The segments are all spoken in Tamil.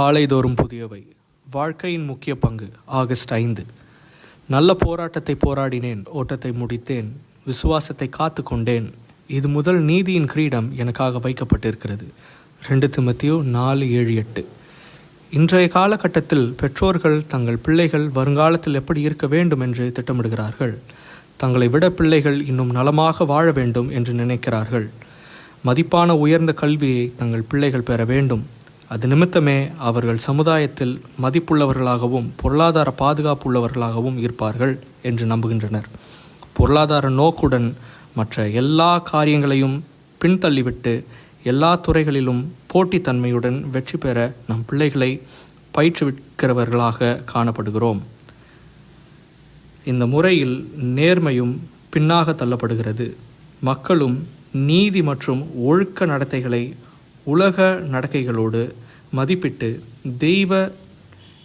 காலைதோறும் புதியவை. வாழ்க்கையின் முக்கிய பங்கு ஆகஸ்ட் ஐந்து. நல்ல போராட்டத்தை போராடினேன் ஓட்டத்தை முடித்தேன் விசுவாசத்தை காத்து கொண்டேன். இது முதல் நீதியின் கிரீடம் எனக்காக வைக்கப்பட்டிருக்கிறது. ரெண்டு திமத்தியோ நாலு ஏழு எட்டு. இன்றைய காலகட்டத்தில் பெற்றோர்கள் தங்கள் பிள்ளைகள் வருங்காலத்தில் எப்படி இருக்க வேண்டும் என்று திட்டமிடுகிறார்கள். தங்களை விட பிள்ளைகள் இன்னும் நலமாக வாழ வேண்டும் என்று நினைக்கிறார்கள். மதிப்பான உயர்ந்த கல்வியை தங்கள் பிள்ளைகள் பெற வேண்டும். அது நிமித்தமே அவர்கள் சமுதாயத்தில் மதிப்புள்ளவர்களாகவும் பொருளாதார பாதுகாப்பு உள்ளவர்களாகவும் இருப்பார்கள் என்று நம்புகின்றனர். பொருளாதார நோக்குடன் மற்ற எல்லா காரியங்களையும் பின்தள்ளிவிட்டு எல்லா துறைகளிலும் போட்டித்தன்மையுடன் வெற்றி பெற நம் பிள்ளைகளை பயிற்றுவிக்கிறவர்களாக காணப்படுகிறோம். இந்த முறையில் நேர்மையும் பின்னாக தள்ளப்படுகிறது. மக்களும் நீதி மற்றும் ஒழுக்க நடத்தைகளை உலக நடக்கைகளோடு மதிப்பிட்டு தெய்வ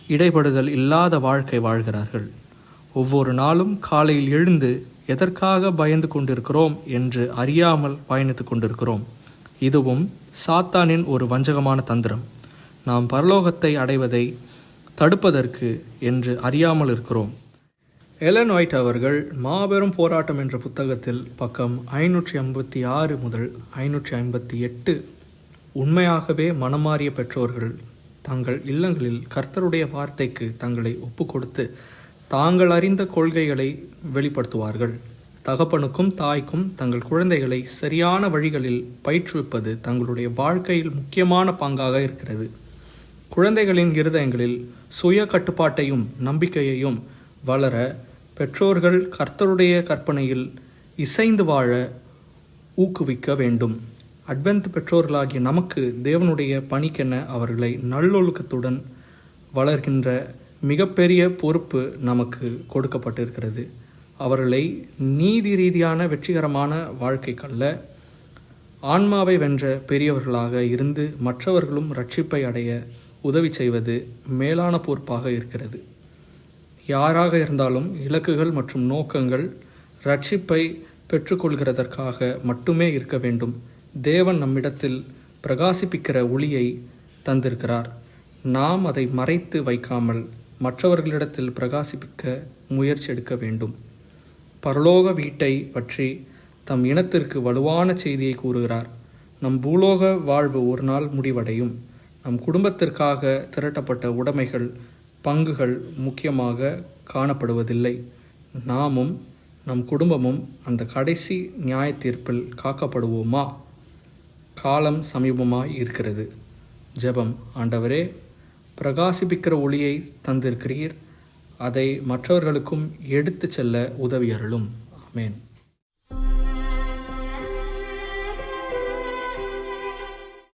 இடைபடுதல் இல்லாத வாழ்க்கை வாழ்கிறார்கள். ஒவ்வொரு நாளும் காலையில் எழுந்து எதற்காக பயந்து கொண்டிருக்கிறோம் என்று அறியாமல் பயணித்து கொண்டிருக்கிறோம். இதுவும் சாத்தானின் ஒரு வஞ்சகமான தந்திரம். நாம் பரலோகத்தை அடைவதை தடுப்பதற்கு என்று அறியாமல் இருக்கிறோம். எலன் ஒயிட் அவர்கள் மாபெரும் போராட்டம் என்ற புத்தகத்தில் பக்கம் ஐநூற்றி ஐம்பத்தி ஆறு முதல் ஐநூற்றி ஐம்பத்தி எட்டு உண்மையாகவே மனமாறிய பெற்றோர்கள் தங்கள் இல்லங்களில் கர்த்தருடைய வார்த்தைக்கு தங்களை ஒப்புக்கொடுத்து தாங்கள் அறிந்த கொள்கைகளை வெளிப்படுத்துவார்கள். தகப்பனுக்கும் தாய்க்கும் தங்கள் குழந்தைகளை சரியான வழிகளில் பயிற்றுவிப்பது தங்களுடைய வாழ்க்கையில் முக்கியமான பங்காக இருக்கிறது. குழந்தைகளின் இருதயங்களில் சுய கட்டுப்பாட்டையும் நம்பிக்கையையும் வளர பெற்றோர்கள் கர்த்தருடைய கற்பனையில் இசைந்து வாழ ஊக்குவிக்க வேண்டும். அட்வென்த் பெற்றோர்களாகிய நமக்கு தேவனுடைய பணிக்கென அவர்களை நல்லொழுக்கத்துடன் வளர்கின்ற மிகப்பெரிய பொறுப்பு நமக்கு கொடுக்கப்பட்டிருக்கிறது. அவர்களை நீதி ரீதியான வெற்றிகரமான வாழ்க்கைக்கல்ல ஆன்மாவை வென்ற பெரியவர்களாக இருந்து மற்றவர்களும் ரட்சிப்பை அடைய உதவி செய்வது மேலான பொறுப்பாக இருக்கிறது. யாராக இருந்தாலும் இலக்குகள் மற்றும் நோக்கங்கள் ரட்சிப்பை பெற்றுக்கொள்கிறதற்காக மட்டுமே இருக்க வேண்டும். தேவன் நம்மிடத்தில் பிரகாசிப்பிக்கிற ஒளியை தந்திருக்கிறார். நாம் அதை மறைத்து வைக்காமல் மற்றவர்களிடத்தில் பிரகாசிப்பிக்க முயற்சி எடுக்க வேண்டும். பரலோக வீட்டை பற்றி தம் இனத்திற்கு வலுவான செய்தியை கூறுகிறார். நம் பூலோக வாழ்வு ஒரு நாள் முடிவடையும். நம் குடும்பத்திற்காக திரட்டப்பட்ட உடைமைகள் பங்குகள் முக்கியமாக காணப்படுவதில்லை. நாமும் நம் குடும்பமும் அந்த கடைசி நியாய தீர்ப்பில் காக்கப்படுவோமா? காலம் சமீபமாய் இருக்கிறது. ஜெபம் ஆண்டவரே பிரகாசிப்பிக்கிற ஒளியை தந்திருக்கிறீர். அதை மற்றவர்களுக்கும் எடுத்துச் செல்ல உதவியருளும். ஆமேன்.